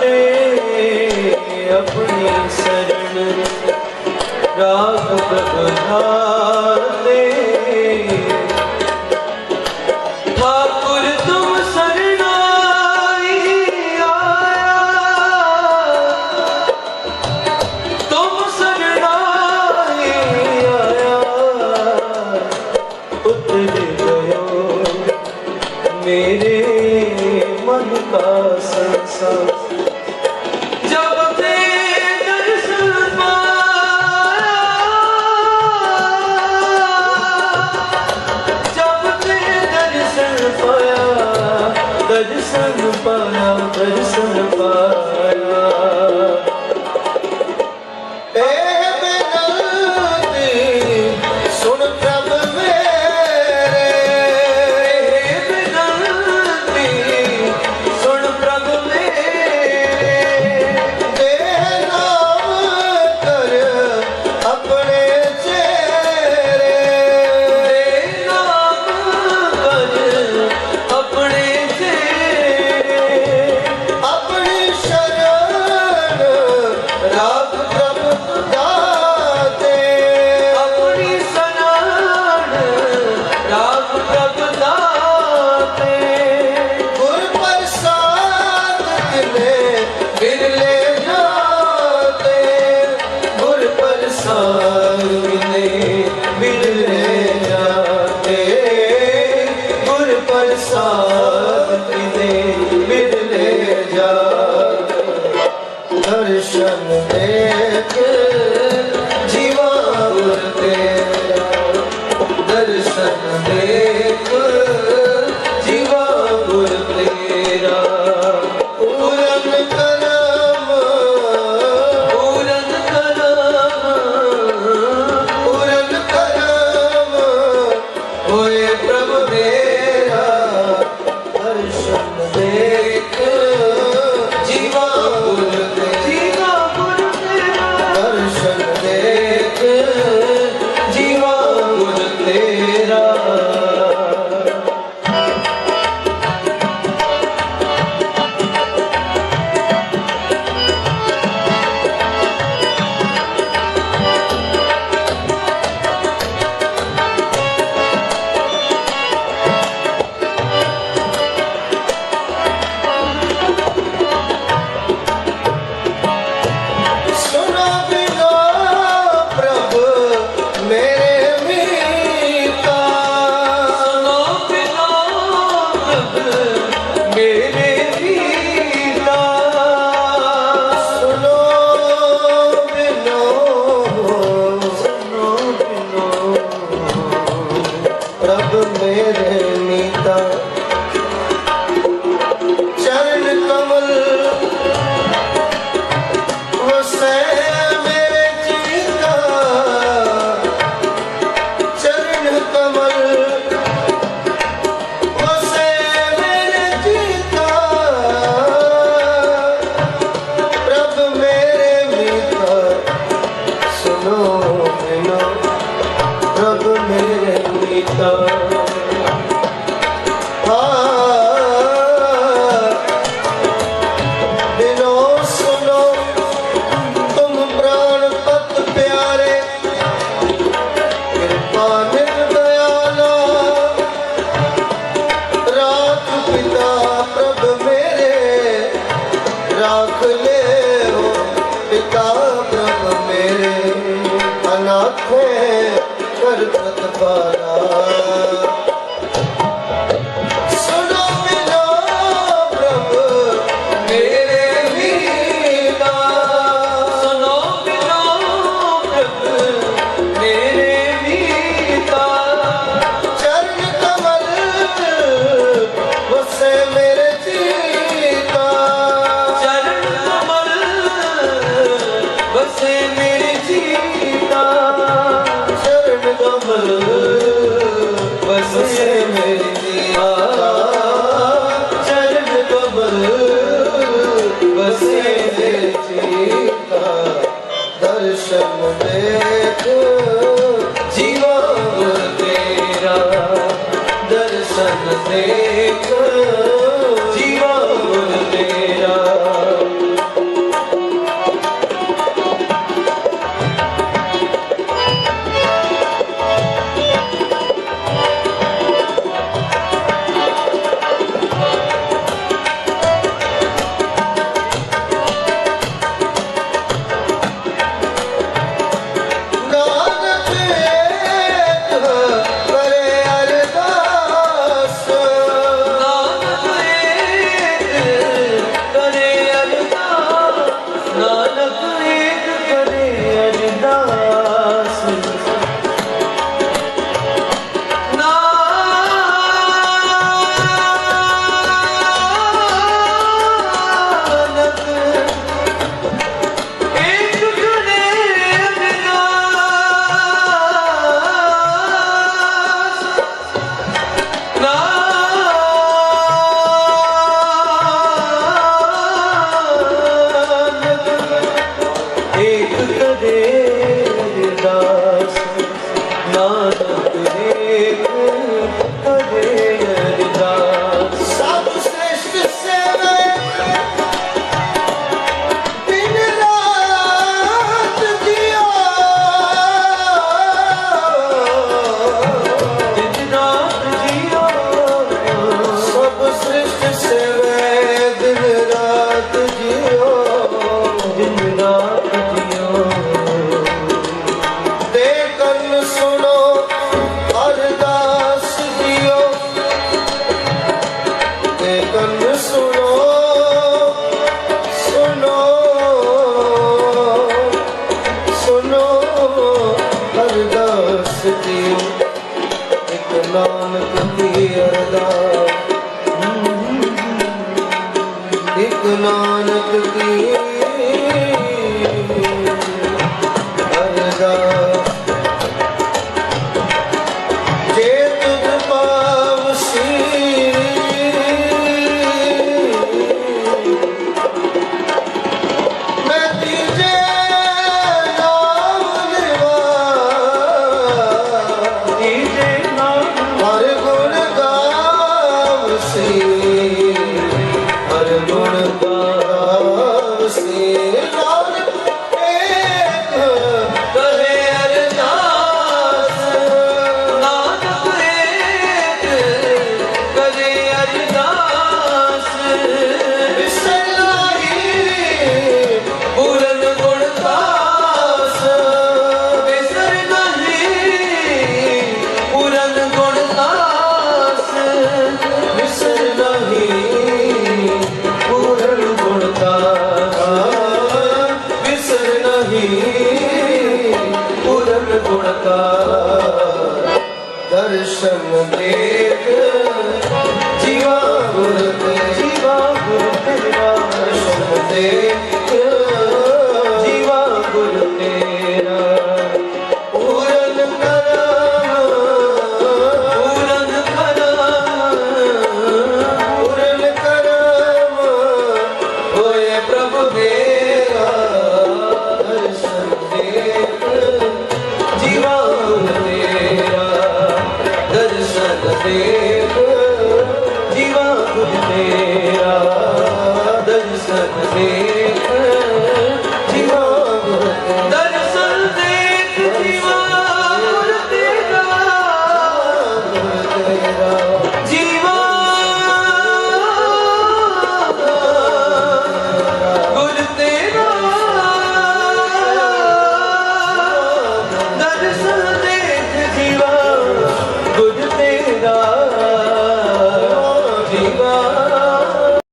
ਰਟੇ ਆਪਣੀ ਸਰਣ ਰਾਗ ਪ੍ਰਭਾਤੇ Traverser fe. ਸਰਬਤ ਪਾਇਆ शर्म में तो